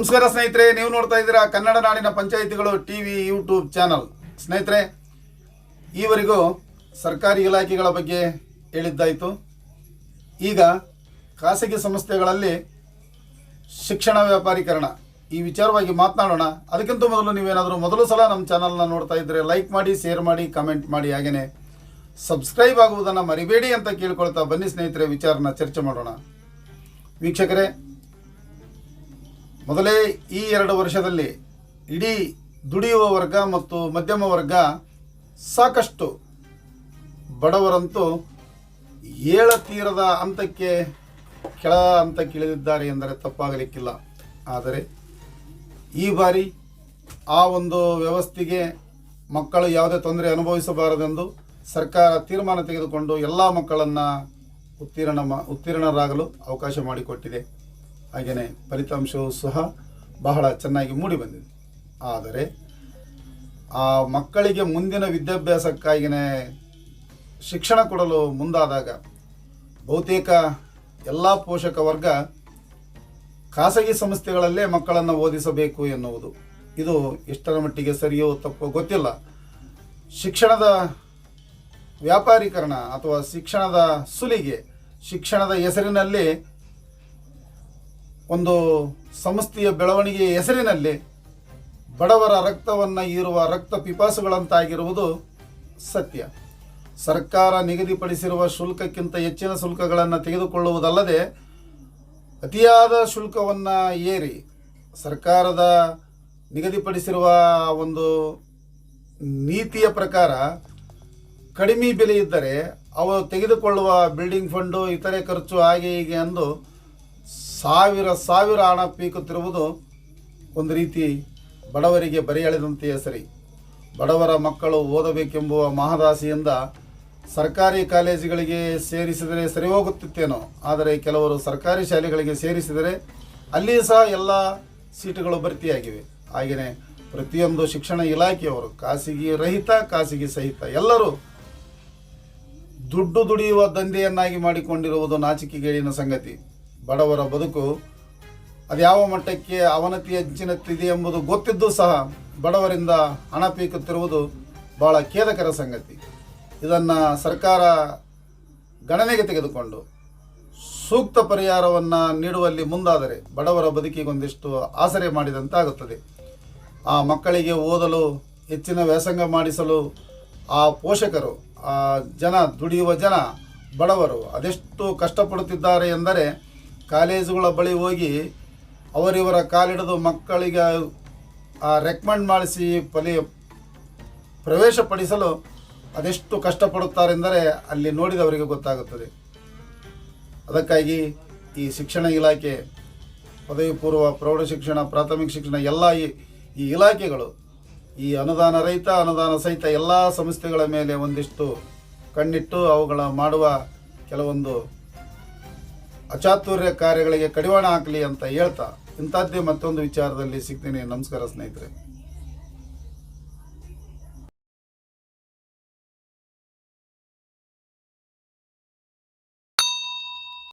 ನಮಸ್ಕಾರ ಸ್ನೇಹಿತರೆ, ನೀವು ನೋಡ್ತಾ ಇದ್ದೀರಾ ಕನ್ನಡ ನಾಡಿನ ಪಂಚಾಯಿತಿಗಳು ಟಿವಿ, ಯೂಟ್ಯೂಬ್ ಚಾನಲ್. ಸ್ನೇಹಿತರೆ, ಈವರೆಗೂ ಸರ್ಕಾರಿ ಇಲಾಖೆಗಳ ಬಗ್ಗೆ ಹೇಳಿದ್ದಾಯಿತು. ಈಗ ಖಾಸಗಿ ಸಂಸ್ಥೆಗಳಲ್ಲಿ ಶಿಕ್ಷಣ ವ್ಯಾಪಾರೀಕರಣ. ಈ ವಿಚಾರವಾಗಿ ಮಾತನಾಡೋಣ. ಅದಕ್ಕಿಂತ ಮೊದಲು ನೀವೇನಾದರೂ ಮೊದಲು ಸಲ ನಮ್ಮ ಚಾನಲ್ನ ನೋಡ್ತಾ ಇದ್ದರೆ ಲೈಕ್ ಮಾಡಿ ಶೇರ್ ಮಾಡಿ ಕಾಮೆಂಟ್ ಮಾಡಿ ಹಾಗೆಯೇ ಸಬ್ಸ್ಕ್ರೈಬ್ ಆಗುವುದನ್ನು ಮರಿಬೇಡಿ ಅಂತ ಕೇಳ್ಕೊಳ್ತಾ ಬನ್ನಿ ಸ್ನೇಹಿತರೆ, ವಿಚಾರನ ಚರ್ಚೆ ಮಾಡೋಣ. ವೀಕ್ಷಕರೇ ಮೊದಲೇ ಈ ಎರಡು ವರ್ಷದಲ್ಲಿ ಇಡೀ ದುಡಿಯುವ ವರ್ಗ ಮತ್ತು ಮಧ್ಯಮ ವರ್ಗ ಸಾಕಷ್ಟು ಬಡವರಂತೂ ಏಳ ತೀರದ ಹಂತಕ್ಕೆ ಕೆಳ ಹಂತಕ್ಕೆ ಇಳಿದಿದ್ದಾರೆ ಎಂದರೆ ತಪ್ಪಾಗಲಿಕ್ಕಿಲ್ಲ. ಆದರೆ ಈ ಬಾರಿ ಆ ಒಂದು ವ್ಯವಸ್ಥೆಗೆ ಮಕ್ಕಳು ಯಾವುದೇ ತೊಂದರೆ ಅನುಭವಿಸಬಾರದೆಂದು ಸರ್ಕಾರ ತೀರ್ಮಾನ ತೆಗೆದುಕೊಂಡು ಎಲ್ಲ ಮಕ್ಕಳನ್ನು ಉತ್ತೀರ್ಣ ಮ, ಉತ್ತೀರ್ಣರಾಗಲು ಅವಕಾಶ ಮಾಡಿಕೊಟ್ಟಿದೆ. ಹಾಗೆಯೇ ಫಲಿತಾಂಶವು ಸಹ ಬಹಳ ಚೆನ್ನಾಗಿ ಮೂಡಿಬಂದಿದೆ ಆದರೆ ಆ ಮಕ್ಕಳಿಗೆ ಮುಂದಿನ ವಿದ್ಯಾಭ್ಯಾಸಕ್ಕಾಗಿಯೇ ಶಿಕ್ಷಣ ಕೊಡಲು ಮುಂದಾದಾಗ ಬಹುತೇಕ ಎಲ್ಲ ಪೋಷಕ ವರ್ಗ ಖಾಸಗಿ ಸಂಸ್ಥೆಗಳಲ್ಲೇ ಮಕ್ಕಳನ್ನು ಓದಿಸಬೇಕು ಎನ್ನುವುದು. ಇದು ಎಷ್ಟರ ಮಟ್ಟಿಗೆ ಸರಿಯೋ ತಪ್ಪೋ ಗೊತ್ತಿಲ್ಲ. ಶಿಕ್ಷಣದ ವ್ಯಾಪಾರೀಕರಣ ಅಥವಾ ಶಿಕ್ಷಣದ ಸುಲಿಗೆ ಶಿಕ್ಷಣದ ಹೆಸರಿನಲ್ಲಿ ಒಂದು ಸಂಸ್ಥೆಯ ಬೆಳವಣಿಗೆಯ ಹೆಸರಿನಲ್ಲಿ ಬಡವರ ರಕ್ತವನ್ನು ಹೀರುವ ರಕ್ತ ಪಿಪಾಸುಗಳಂತಾಗಿರುವುದು ಸತ್ಯ. ಸರ್ಕಾರ ನಿಗದಿಪಡಿಸಿರುವ ಶುಲ್ಕಕ್ಕಿಂತ ಹೆಚ್ಚಿನ ಶುಲ್ಕಗಳನ್ನು ತೆಗೆದುಕೊಳ್ಳುವುದಲ್ಲದೆ, ಅತಿಯಾದ ಶುಲ್ಕವನ್ನು ಏರಿ ಸರ್ಕಾರದ ನಿಗದಿಪಡಿಸಿರುವ ಒಂದು ನೀತಿಯ ಪ್ರಕಾರ ಕಡಿಮೆ ಬೆಲೆ ಇದ್ದರೆ ಅವರು ತೆಗೆದುಕೊಳ್ಳುವ ಬಿಲ್ಡಿಂಗ್ ಫಂಡು, ಇತರೆ ಖರ್ಚು ಹಾಗೆ ಹೀಗೆ ಅಂದು ಸಾವಿರ ಸಾವಿರ ಹಣ ಪೀಕುತ್ತಿರುವುದು ಒಂದು ರೀತಿ ಬಡವರಿಗೆ ಬರೆಯಳೆದಂತೆಯೇ ಸರಿ. ಬಡವರ ಮಕ್ಕಳು ಓದಬೇಕೆಂಬುವ ಮಹದಾಸಿಯಿಂದ ಸರ್ಕಾರಿ ಕಾಲೇಜುಗಳಿಗೆ ಸೇರಿಸಿದರೆ ಸರಿ ಹೋಗುತ್ತಿತ್ತೇನೋ. ಆದರೆ ಕೆಲವರು ಸರ್ಕಾರಿ ಶಾಲೆಗಳಿಗೆ ಸೇರಿಸಿದರೆ ಅಲ್ಲಿ ಸಹ ಎಲ್ಲ ಸೀಟುಗಳು ಭರ್ತಿಯಾಗಿವೆ. ಹಾಗೆಯೇ ಪ್ರತಿಯೊಂದು ಶಿಕ್ಷಣ ಇಲಾಖೆಯವರು ಖಾಸಗಿ ರಹಿತ, ಖಾಸಗಿ ಸಹಿತ ಎಲ್ಲರೂ ದುಡ್ಡು ದುಡಿಯುವ ದಂಧೆಯನ್ನಾಗಿ ಮಾಡಿಕೊಂಡಿರುವುದು ನಾಚಿಕೆಗೇಡಿನ ಸಂಗತಿ. ಬಡವರ ಬದುಕು, ಅದು ಯಾವ ಮಟ್ಟಕ್ಕೆ ಅವನತಿ ಹೆಚ್ಚಿನತ್ತಿದೆ ಎಂಬುದು ಗೊತ್ತಿದ್ದು ಸಹ ಬಡವರಿಂದ ಹಣ ಪೀಕುತ್ತಿರುವುದು ಬಹಳ ಖೇದಕರ ಸಂಗತಿ. ಇದನ್ನು ಸರ್ಕಾರ ಗಣನೆಗೆ ತೆಗೆದುಕೊಂಡು ಸೂಕ್ತ ಪರಿಹಾರವನ್ನು ನೀಡುವಲ್ಲಿ ಮುಂದಾದರೆ ಬಡವರ ಬದುಕಿಗೊಂದಿಷ್ಟು ಆಸರೆ ಮಾಡಿದಂತಾಗುತ್ತದೆ. ಆ ಮಕ್ಕಳಿಗೆ ಓದಲು, ಹೆಚ್ಚಿನ ವ್ಯಾಸಂಗ ಮಾಡಿಸಲು ಆ ಪೋಷಕರು, ಆ ಜನ, ದುಡಿಯುವ ಜನ ಬಡವರು ಅದೆಷ್ಟು ಕಷ್ಟಪಡುತ್ತಿದ್ದಾರೆ ಎಂದರೆ ಕಾಲೇಜುಗಳ ಬಳಿ ಹೋಗಿ ಅವರಿವರ ಕಾಲಿಡಿದು ಮಕ್ಕಳಿಗೆ ಆ ರೆಕಮೆಂಡ್ ಮಾಡಿಸಿ ಫಲಿ ಪ್ರವೇಶ ಪಡಿಸಲು ಅದೆಷ್ಟು ಕಷ್ಟಪಡುತ್ತಾರೆಂದರೆ ಅಲ್ಲಿ ನೋಡಿದವರಿಗೆ ಗೊತ್ತಾಗುತ್ತದೆ. ಅದಕ್ಕಾಗಿ ಈ ಶಿಕ್ಷಣ ಇಲಾಖೆ ಪದವಿ ಪೂರ್ವ ಪ್ರೌಢ ಶಿಕ್ಷಣ, ಪ್ರಾಥಮಿಕ ಶಿಕ್ಷಣ ಎಲ್ಲ ಈ ಈ ಇಲಾಖೆಗಳು ಈ ಅನುದಾನ ರಹಿತ, ಅನುದಾನ ಸಹಿತ ಎಲ್ಲ ಸಂಸ್ಥೆಗಳ ಮೇಲೆ ಒಂದಿಷ್ಟು ಕಣ್ಣಿಟ್ಟು ಅವುಗಳ ಮಾಡುವ ಕೆಲವೊಂದು ಅಚಾತುರ್ಯ ಕಾರ್ಯಗಳಿಗೆ ಕಡಿವಾಣ ಹಾಕಲಿ ಅಂತ ಹೇಳ್ತಾ ಇಂಥದ್ದೇ ಮತ್ತೊಂದು ವಿಚಾರದಲ್ಲಿ ಸಿಗ್ತೀನಿ. ನಮಸ್ಕಾರ ಸ್ನೇಹಿತರೆ.